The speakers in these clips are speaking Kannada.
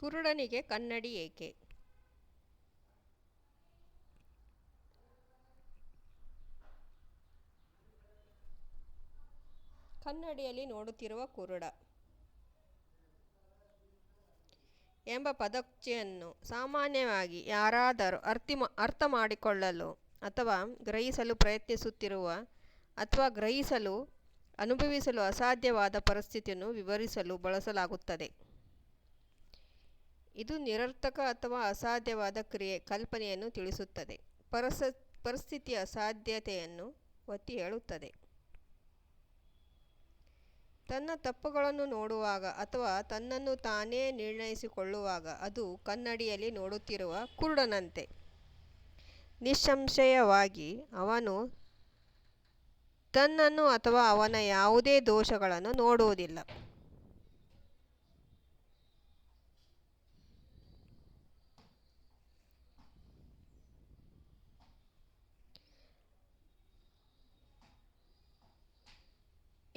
ಕುರುಡನಿಗೆ ಕನ್ನಡಿ ಏಕೆ? ಕನ್ನಡಿಯಲ್ಲಿ ನೋಡುತ್ತಿರುವ ಕುರುಡ ಎಂಬ ಪದಚ್ಚಿಯನ್ನು ಸಾಮಾನ್ಯವಾಗಿ ಯಾರಾದರೂ ಅರ್ಥಿ ಅರ್ಥ ಮಾಡಿಕೊಳ್ಳಲು ಅಥವಾ ಗ್ರಹಿಸಲು ಪ್ರಯತ್ನಿಸುತ್ತಿರುವ ಅಥವಾ ಗ್ರಹಿಸಲು, ಅನುಭವಿಸಲು ಅಸಾಧ್ಯವಾದ ಪರಿಸ್ಥಿತಿಯನ್ನು ವಿವರಿಸಲು ಬಳಸಲಾಗುತ್ತದೆ. ಇದು ನಿರರ್ಥಕ ಅಥವಾ ಅಸಾಧ್ಯವಾದ ಕ್ರಿಯೆ ಕಲ್ಪನೆಯನ್ನು ತಿಳಿಸುತ್ತದೆ. ಪರಸ, ಪರಿಸ್ಥಿತಿಯ ಅಸಾಧ್ಯತೆಯನ್ನು ಒತ್ತಿ ಹೇಳುತ್ತದೆ. ತನ್ನ ತಪ್ಪುಗಳನ್ನು ನೋಡುವಾಗ ಅಥವಾ ತನ್ನನ್ನು ತಾನೇ ನಿರ್ಣಯಿಸಿಕೊಳ್ಳುವಾಗ ಅದು ಕನ್ನಡಿಯಲ್ಲಿ ನೋಡುತ್ತಿರುವ ಕುರುಡನಂತೆ. ನಿಸ್ಸಂಶಯವಾಗಿ ಅವನು ತನ್ನನ್ನು ಅಥವಾ ಅವನ ಯಾವುದೇ ದೋಷಗಳನ್ನು ನೋಡುವುದಿಲ್ಲ.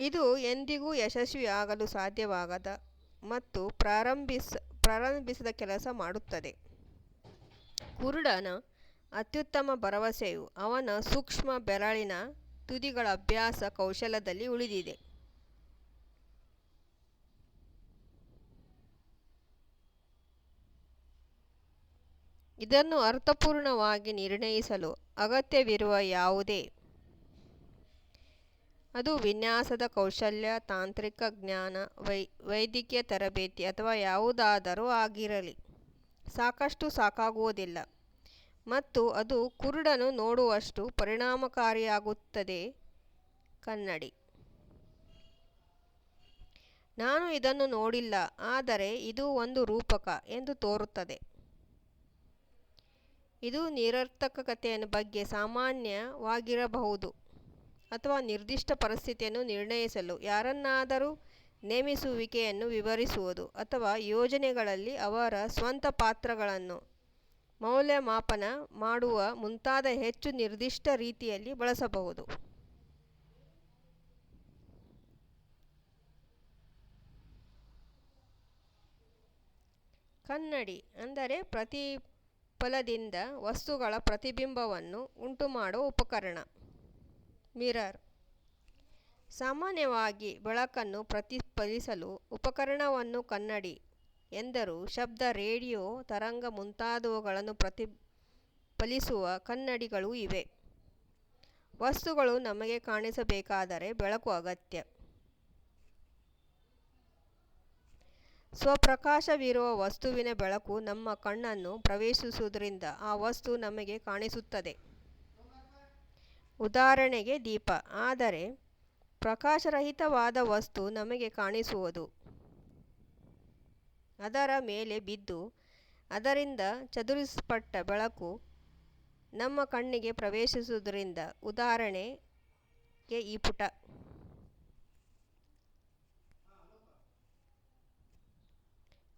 ಇದು ಎಂದಿಗೂ ಯಶಸ್ವಿಯಾಗಲು ಸಾಧ್ಯವಾಗದ ಮತ್ತು ಪ್ರಾರಂಭಿಸ, ಪ್ರಾರಂಭಿಸಿದ ಕೆಲಸ ಮಾಡುತ್ತದೆ. ಕುರುಡನ ಅತ್ಯುತ್ತಮ ಭರವಸೆಯು ಅವನ ಸೂಕ್ಷ್ಮ ಬೆರಳಿನ ತುದಿಗಳ ಅಭ್ಯಾಸ ಕೌಶಲದಲ್ಲಿ ಉಳಿದಿದೆ. ಇದನ್ನು ಅರ್ಥಪೂರ್ಣವಾಗಿ ನಿರ್ಣಯಿಸಲು ಅಗತ್ಯವಿರುವ ಯಾವುದೇ ಅದು ವಿನ್ಯಾಸದ ಕೌಶಲ್ಯ, ತಾಂತ್ರಿಕ ಜ್ಞಾನ, ವೈ, ವೈದ್ಯಕೀಯ ತರಬೇತಿ ಅಥವಾ ಯಾವುದಾದರೂ ಆಗಿರಲಿ. ಸಾಕಷ್ಟು ಸಾಕಾಗುವುದಿಲ್ಲ. ಮತ್ತು ಅದು ಕುರುಡನು ನೋಡುವಷ್ಟು ಪರಿಣಾಮಕಾರಿಯಾಗುತ್ತದೆ. ಕನ್ನಡಿ. ನಾನು ಇದನ್ನು ನೋಡಿಲ್ಲ, ಆದರೆ ಇದು ಒಂದು ರೂಪಕ ಎಂದು ತೋರುತ್ತದೆ. ಇದು ನಿರರ್ಥಕತೆಯ ಬಗ್ಗೆ ಸಾಮಾನ್ಯವಾಗಿರಬಹುದು. ಅಥವಾ ನಿರ್ದಿಷ್ಟ ಪರಿಸ್ಥಿತಿಯನ್ನು ನಿರ್ಣಯಿಸಲು ಯಾರನ್ನಾದರೂ ನೇಮಿಸುವಿಕೆಯನ್ನು ವಿವರಿಸುವುದು ಅಥವಾ ಯೋಜನೆಗಳಲ್ಲಿ ಅವರ ಸ್ವಂತ ಪಾತ್ರಗಳನ್ನು ಮೌಲ್ಯಮಾಪನ ಮಾಡುವ ಮುಂತಾದ ಹೆಚ್ಚು ನಿರ್ದಿಷ್ಟ ರೀತಿಯಲ್ಲಿ ಬಳಸಬಹುದು. ಕನ್ನಡಿ ಅಂದರೆ ಪ್ರತಿಫಲದಿಂದ ವಸ್ತುಗಳ ಪ್ರತಿಬಿಂಬವನ್ನು ಉಂಟುಮಾಡುವ ಉಪಕರಣ. ಮಿರರ್. ಸಾಮಾನ್ಯವಾಗಿ ಬೆಳಕನ್ನು ಪ್ರತಿಫಲಿಸಲು ಉಪಕರಣವನ್ನು ಕನ್ನಡಿ ಎಂದರು. ಶಬ್ದ, ರೇಡಿಯೋ, ತರಂಗ ಮುಂತಾದವುಗಳನ್ನು ಪ್ರತಿಫಲಿಸುವ ಕನ್ನಡಿಗಳು ಇವೆ. ವಸ್ತುಗಳು ನಮಗೆ ಕಾಣಿಸಬೇಕಾದರೆ ಬೆಳಕು ಅಗತ್ಯ. ಸ್ವಪ್ರಕಾಶವಿರುವ ವಸ್ತುವಿನ ಬೆಳಕು ನಮ್ಮ ಕಣ್ಣನ್ನು ಪ್ರವೇಶಿಸುವುದರಿಂದ ಆ ವಸ್ತು ನಮಗೆ ಕಾಣಿಸುತ್ತದೆ. ಉದಾಹರಣೆಗೆ ದೀಪ. ಆದರೆ ಪ್ರಕಾಶರಹಿತವಾದ ವಸ್ತು ನಮಗೆ ಕಾಣಿಸುವುದು. ಅದರ ಮೇಲೆ ಬಿದ್ದು ಅದರಿಂದ ಚದುರಿಸಲ್ಪಟ್ಟ ಬೆಳಕು ನಮ್ಮ ಕಣ್ಣಿಗೆ ಪ್ರವೇಶಿಸುವುದರಿಂದ ಉದಾಹರಣೆಗೆ ಈ ಪುಟ.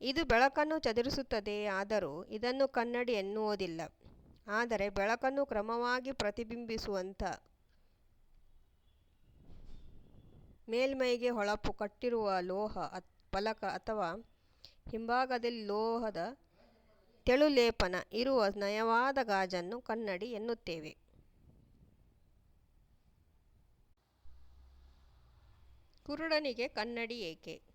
ಇದು ಬೆಳಕನ್ನು ಚದುರಿಸುತ್ತದೆ, ಆದರೂ ಇದನ್ನು ಕನ್ನಡಿ ಎನ್ನುವುದಿಲ್ಲ. ಆದರೆ ಬೆಳಕನ್ನು ಕ್ರಮವಾಗಿ ಪ್ರತಿಬಿಂಬಿಸುವಂಥ ಮೇಲ್ಮೈಗೆ ಹೊಳಪು ಕಟ್ಟಿರುವ ಲೋಹ ಫಲಕ ಅಥವಾ ಹಿಂಭಾಗದಲ್ಲಿ ಲೋಹದ ತೆಳುಲೇಪನ ಇರುವ ನಯವಾದ ಗಾಜನ್ನು ಕನ್ನಡಿ ಎನ್ನುತ್ತೇವೆ. ಕುರುಡನಿಗೆ ಕನ್ನಡಿ ಏಕೆ?